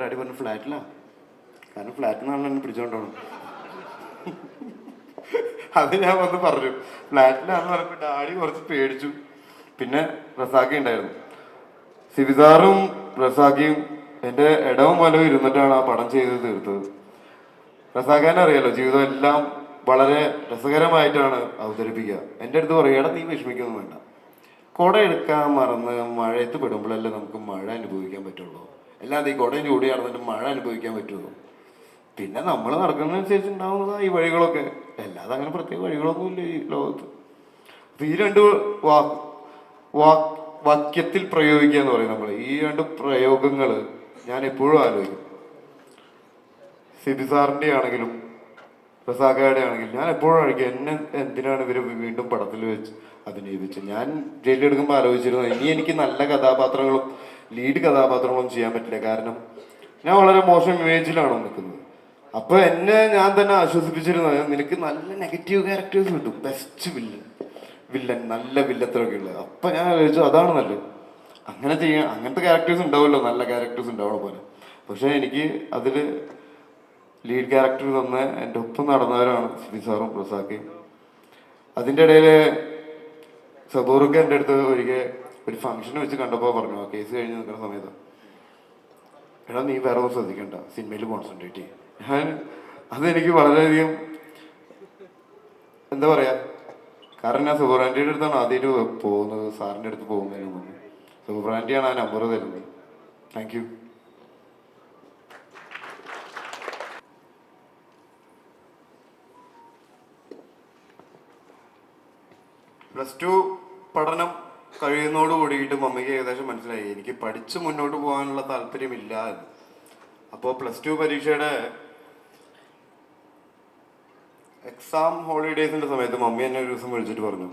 Daddy പറഞ്ഞു ഫ്ലാറ്റിലാ? കാരണം ഫ്ലാറ്റിൽ നിന്നാണ് എന്നെ പിടിച്ചോണ്ടോണം അത് ഞാൻ വന്ന് പറഞ്ഞു. ഫ്ലാറ്റിലാന്ന് പറഞ്ഞപ്പോൾ ഡാഡി കുറച്ച് പേടിച്ചു. പിന്നെ റസാഖി ഉണ്ടായിരുന്നു. സിവിസാറും റസാഖിയും എന്റെ ഇടവും വലവും ഇരുന്നിട്ടാണ് ആ പടം ചെയ്ത് തീർത്തത്. റസാഖാനെ അറിയാലോ ജീവിതം എല്ലാം വളരെ രസകരമായിട്ടാണ് അവതരിപ്പിക്കുക. എന്റെ അടുത്ത് പറയുക നീ വിഷമിക്കൊന്നും വേണ്ട. കുട എടുക്കാൻ മറന്ന് മഴയത്ത് പെടുമ്പോഴല്ലേ നമുക്ക് മഴ അനുഭവിക്കാൻ പറ്റുള്ളൂ? അല്ലാതെ ഈ കുടയും ചൂടി നടന്നിട്ട് മഴ അനുഭവിക്കാൻ പറ്റുള്ളൂ പിന്നെ നമ്മൾ നടക്കുന്നതനുസരിച്ച് ഉണ്ടാവുന്നതാണ് ഈ വഴികളൊക്കെ. അല്ലാതെ അങ്ങനെ പ്രത്യേക വഴികളൊന്നും ഇല്ല ഈ ലോകത്ത്. അപ്പം ഈ രണ്ട് വാ വാ വാക്യത്തിൽ പ്രയോഗിക്കുക എന്ന് പറയും നമ്മൾ ഈ രണ്ട് പ്രയോഗങ്ങൾ ഞാൻ എപ്പോഴും ആലോചിക്കും. സിബി സാറിന്റെ ആണെങ്കിലും റസാഖയുടെ ആണെങ്കിലും ഞാൻ എപ്പോഴും ആയിരിക്കും എന്നെ എന്തിനാണ് ഇവർ വീണ്ടും പടത്തിൽ വെച്ച് അഭിനയിപ്പിച്ചത് ഞാൻ ജയിലെടുക്കുമ്പോൾ ആലോചിച്ചിരുന്നു ഇനി എനിക്ക് നല്ല കഥാപാത്രങ്ങളും ലീഡ് കഥാപാത്രങ്ങളും ചെയ്യാൻ പറ്റില്ല. കാരണം ഞാൻ വളരെ മോശം ഇമേജിലാണ് നിൽക്കുന്നത്. അപ്പോൾ എന്നെ ഞാൻ തന്നെ ആശ്വസിപ്പിച്ചിരുന്നത് നിനക്ക് നല്ല നെഗറ്റീവ് ക്യാരക്ടേഴ്സ് കിട്ടും. ബെസ്റ്റ് വില്ലൻ വില്ലൻ നല്ല വില്ലത്തിലൊക്കെ ഉള്ളത് അപ്പൊ ഞാൻ ആലോചിച്ചു അതാണ് നല്ലത്. അങ്ങനെ ചെയ്യാൻ അങ്ങനത്തെ ക്യാരക്ടേഴ്സ് ഉണ്ടാവുമല്ലോ നല്ല ക്യാരക്ടേഴ്സ് ഉണ്ടാവണ പോലെ. പക്ഷെ എനിക്ക് അതിൽ ലീഡ് ക്യാരക്ടർ തന്ന എന്റെ ഒപ്പം നടന്നവരാണ് സിബി സാറും പ്രസാക്കയും അതിന്റെ ഇടയിൽ സബൂറൊക്കെ എന്റെ അടുത്ത് ഒരിക്കൽ ഒരു ഫംഗ്ഷൻ വെച്ച് കണ്ടപ്പോൾ പറഞ്ഞു കേസ് കഴിഞ്ഞ് നിൽക്കുന്ന സമയത്ത് എടാ നീ വേറെ ഒന്നും ശ്രദ്ധിക്കണ്ട. സിനിമയിൽ കോൺസെൻട്രേറ്റ് ചെയ്യും. ഞാൻ അതെനിക്ക് വളരെയധികം എന്താ പറയാ കാരണം ഞാൻ സുബ്രാൻഡിയുടെ അടുത്താണ് ആദ്യമായിട്ട് പോകുന്നത്. സാറിന്റെ അടുത്ത് പോകുന്നതിന് മുമ്പ്. സുബ്രാൻഡിയാണ് ആ നമ്പർ തരുന്നത്. താങ്ക് യു പ്ലസ് ടു പഠനം കഴിയുന്നതോട് കൂടിയിട്ട് മമ്മിക്ക് ഏകദേശം മനസ്സിലായി. എനിക്ക് പഠിച്ച് മുന്നോട്ട് പോകാനുള്ള താല്പര്യമില്ല എന്ന്. അപ്പോൾ പ്ലസ് ടു പരീക്ഷയുടെ എക്സാം ഹോളിഡേസിന്റെ സമയത്ത് മമ്മി എന്നെ ഒരു ദിവസം വിളിച്ചിട്ട് പറഞ്ഞു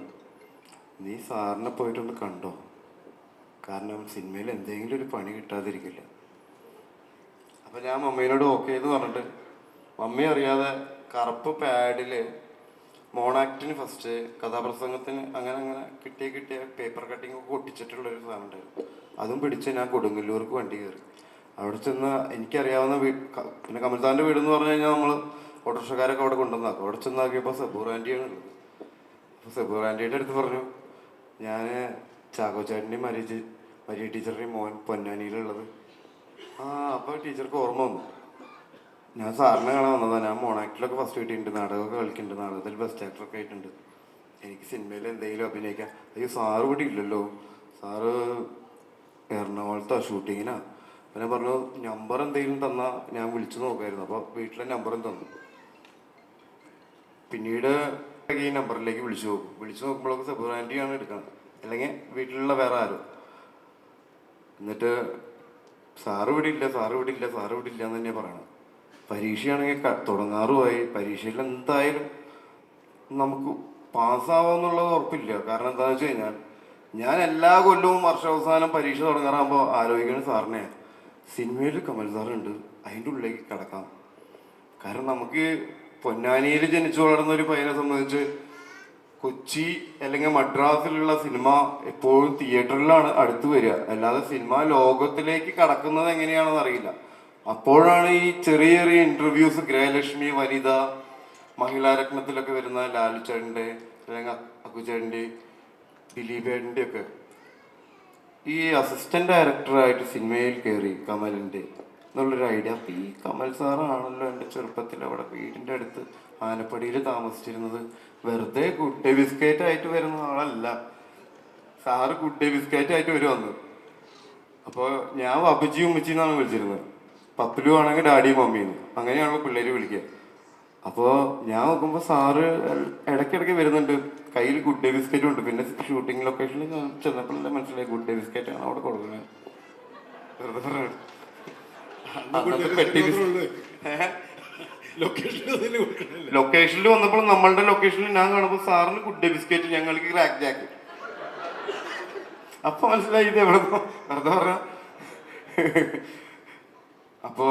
നീ സാറിനെ പോയിട്ടൊന്ന് കണ്ടോ? കാരണം സിനിമയിൽ എന്തെങ്കിലും ഒരു പണി കിട്ടാതിരിക്കില്ല. അപ്പൊ ഞാൻ മമ്മീനോട് ഓക്കെ എന്ന് പറഞ്ഞിട്ട് മമ്മി അറിയാതെ കറുപ്പ് പാഡിൽ മോണാക്ടിന് ഫസ്റ്റ് കഥാപ്രസംഗത്തിന് അങ്ങനെ അങ്ങനെ കിട്ടിയ കിട്ടിയ പേപ്പർ കട്ടിങ് ഒക്കെ ഒട്ടിച്ചിട്ടുള്ള ഒരു സാധനം ഉണ്ടായിരുന്നു. അതും പിടിച്ച് ഞാൻ കൊടുങ്ങല്ലൂർക്ക് വണ്ടി കയറി. അവിടെ ചെന്ന് എനിക്കറിയാവുന്ന ക- പിന്നെ കമൽസാറിന്റെ വീട് എന്ന് പറഞ്ഞു കഴിഞ്ഞാൽ നമ്മൾ ഓട്ടോറിക്ഷക്കാരൊക്കെ അവിടെ കൊണ്ടുവന്നാക്കും അവിടെ ചെന്നാക്കിയപ്പോൾ സബൂർ ആന്റിയാണ് ഉള്ളത്. അപ്പോൾ സബൂർ ആന്റിയുടെ അടുത്ത് പറഞ്ഞു ഞാൻ ചാക്കോ ചേട്ടന്റെയും മരിയ മരിയ ടീച്ചറിന്റെയും മോൻ പൊന്നാനിയിലുള്ളത്. ആ അപ്പോൾ ടീച്ചർക്ക് ഓർമ്മ വന്നു. ഞാൻ സാറിനെ കാണാൻ വന്നതാണ് ഞാൻ മോണാക്ടിലൊക്കെ ഫസ്റ്റ് കിട്ടിയിട്ടുണ്ട്. നാടകമൊക്കെ കളിക്കുന്നുണ്ട്. നാടകത്തിൽ ബെസ്റ്റ് ആക്ടറൊക്കെ ആയിട്ടുണ്ട്. എനിക്ക് സിനിമയിൽ എന്തെങ്കിലും അഭിനയിക്കാം. അയ്യോ സാറ് ഇവിടെ ഇല്ലല്ലോ. സാറ് എറണാകുളത്താ ഷൂട്ടിങ്ങിനാ പിന്നെ പറഞ്ഞു നമ്പർ എന്തെങ്കിലും തന്നാൽ ഞാൻ വിളിച്ചു നോക്കായിരുന്നു. അപ്പോൾ വീട്ടിലെ നമ്പറും തന്നു. പിന്നീട് ഈ നമ്പറിലേക്ക് വിളിച്ചു നോക്കും. വിളിച്ചു നോക്കുമ്പോഴൊക്കെ സെബുറാന്റിയാണ് എടുക്കുന്നത് അല്ലെങ്കിൽ വീട്ടിലുള്ള വേറെ ആരും. എന്നിട്ട് സാറ് ഇവിടെ ഇല്ല സാറ് ഇവിടെ ഇല്ല സാറ് ഇവിടെ ഇല്ല എന്ന് തന്നെയാണ് പറയണത്. പരീക്ഷയാണെങ്കിൽ തുടങ്ങാറുമായി. പരീക്ഷയിൽ എന്തായാലും നമുക്ക് പാസ്സാവാന്നുള്ളത് ഉറപ്പില്ല. കാരണം എന്താണെന്ന് വെച്ച് കഴിഞ്ഞാൽ ഞാൻ എല്ലാ കൊല്ലവും വർഷാവസാനം പരീക്ഷ തുടങ്ങാറാകുമ്പോൾ ആലോചിക്കുന്നത് സാറിനെ സിനിമയിൽ കമൽ സാറുണ്ട്. അതിന്റെ ഉള്ളിലേക്ക് കിടക്കാം. കാരണം നമുക്ക് പൊന്നാനിയിൽ ജനിച്ചു വളർന്ന ഒരു പയ്യനെ സംബന്ധിച്ച് കൊച്ചി അല്ലെങ്കിൽ മദ്രാസിലുള്ള സിനിമ എപ്പോഴും തിയേറ്ററിലാണ് അടുത്ത് വരിക. അല്ലാതെ സിനിമ ലോകത്തിലേക്ക് കടക്കുന്നത് എങ്ങനെയാണെന്ന് അറിയില്ല. അപ്പോഴാണ് ഈ ചെറിയ ചെറിയ ഇന്റർവ്യൂസ് ഗൃഹലക്ഷ്മി വനിത മഹിളാരത്നത്തിലൊക്കെ വരുന്ന ലാലുചേട്ടന്റെ അല്ലെങ്കിൽ അക്കുചേട്ടന്റെ ദിലീപേട്ടന്റെ ഒക്കെ. ഈ അസിസ്റ്റന്റ് ഡയറക്ടറായിട്ട് സിനിമയിൽ കയറി കമലിന്റെ എന്നുള്ളൊരു ഐഡിയ അപ്പൊ ഈ കമൽ സാറാണല്ലോ എന്റെ ചെറുപ്പത്തിൽ അവിടെ വീടിന്റെ അടുത്ത് ആനപ്പടിയിൽ താമസിച്ചിരുന്നത്. വെറുതെ ഗുഡ് ഡേ ബിസ്ക്കറ്റ് ആയിട്ട് വരുന്ന ആളല്ല. സാറ് ഗുഡ് ഡേ ബിസ്ക്കറ്റ് ആയിട്ട് വരുമെന്ന് അപ്പോൾ ഞാൻ വബജി ഉമ്മച്ചി എന്നാണ് വിളിച്ചിരുന്നത്. പപ്പിലു ആണെങ്കിൽ ഡാഡിയും മമ്മിയും അങ്ങനെയാണല്ലോ പിള്ളേര് വിളിക്കുക. അപ്പോൾ ഞാൻ നോക്കുമ്പോൾ സാറ് ഇടയ്ക്കിടയ്ക്ക് വരുന്നുണ്ട്. കയ്യിൽ ഗുഡ് ഡേ ബിസ്ക്കറ്റും ഉണ്ട്. പിന്നെ ഷൂട്ടിംഗ് ലൊക്കേഷനിൽ ഞാൻ ചെന്നപ്പോഴല്ലേ മനസ്സിലായി ഗുഡ് ഡേ ബിസ്ക്കറ്റ് ആണ് അവിടെ കൊടുക്കുന്നത് ലൊക്കേഷനിൽ വന്നപ്പോൾ നമ്മളുടെ ലൊക്കേഷനിൽ ഞാൻ കാണുമ്പോൾ സാറിന് ഗുഡ് ഡേ ബിസ്ക്കറ്റ് ഞങ്ങൾക്ക് ക്രാക്ക് ജാക്ക്. അപ്പൊ മനസ്സിലായി ഇത് എവിടെ വെറുതെ പറഞ്ഞ അപ്പോ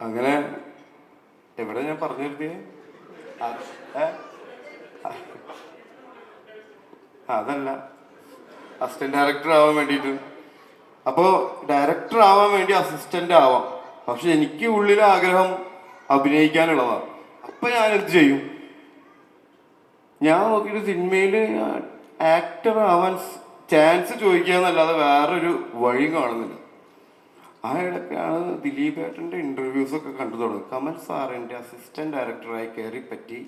അങ്ങനെ എവിടെ ഞാൻ പറഞ്ഞു നിർത്തിയേ? അതല്ല. അസിസ്റ്റന്റ് ഡയറക്ടർ ആവാൻ വേണ്ടിയിട്ട്. അപ്പോ ഡയറക്ടർ ആവാൻ വേണ്ടി അസിസ്റ്റന്റ് ആവാം. പക്ഷെ എനിക്ക് ഉള്ളിൽ ആഗ്രഹം അഭിനയിക്കാനുള്ളതാണ് അപ്പൊ ഞാൻ എന്ത് ചെയ്യും? ഞാൻ നോക്കിയിട്ട് സിനിമയിൽ ആക്ടർ ആവാൻ ചാൻസ് ചോദിക്കാന്നല്ലാതെ വേറൊരു വഴിയും കാണുന്നില്ല. ആ ഇടയ്ക്കാണ് ദിലീപ് ഏട്ടന്റെ ഇന്റർവ്യൂസ് ഒക്കെ കണ്ടു തുടങ്ങും. കമൽ സാറിന്റെ അസിസ്റ്റന്റ് ഡയറക്ടറായി കയറി പറ്റി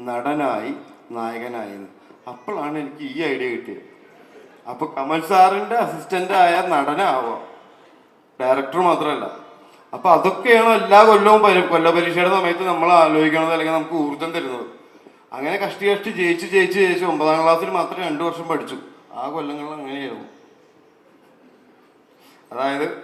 നടനായി നായകനായി. അപ്പോഴാണ് എനിക്ക് ഈ ഐഡിയ കിട്ടിയത്. അപ്പോൾ കമൽ സാറിന്റെ അസിസ്റ്റന്റ് ആയ നടനാവാം. ഡയറക്ടർ മാത്രമല്ല. അപ്പോൾ അതൊക്കെയാണ് എല്ലാ കൊല്ലവും കൊല്ല പരീക്ഷയുടെ സമയത്ത് നമ്മൾ ആലോചിക്കണത് അല്ലെങ്കിൽ നമുക്ക് ഊർജം തരുന്നത്. അങ്ങനെ കഷ്ടി കഷ്ടി ജയിച്ച് ജയിച്ച് ജയിച്ച് ഒമ്പതാം ക്ലാസ്സിൽ മാത്രം രണ്ട് വർഷം പഠിച്ചു. ആ കൊല്ലങ്ങളിൽ അങ്ങനെയായിരുന്നു. അതായത്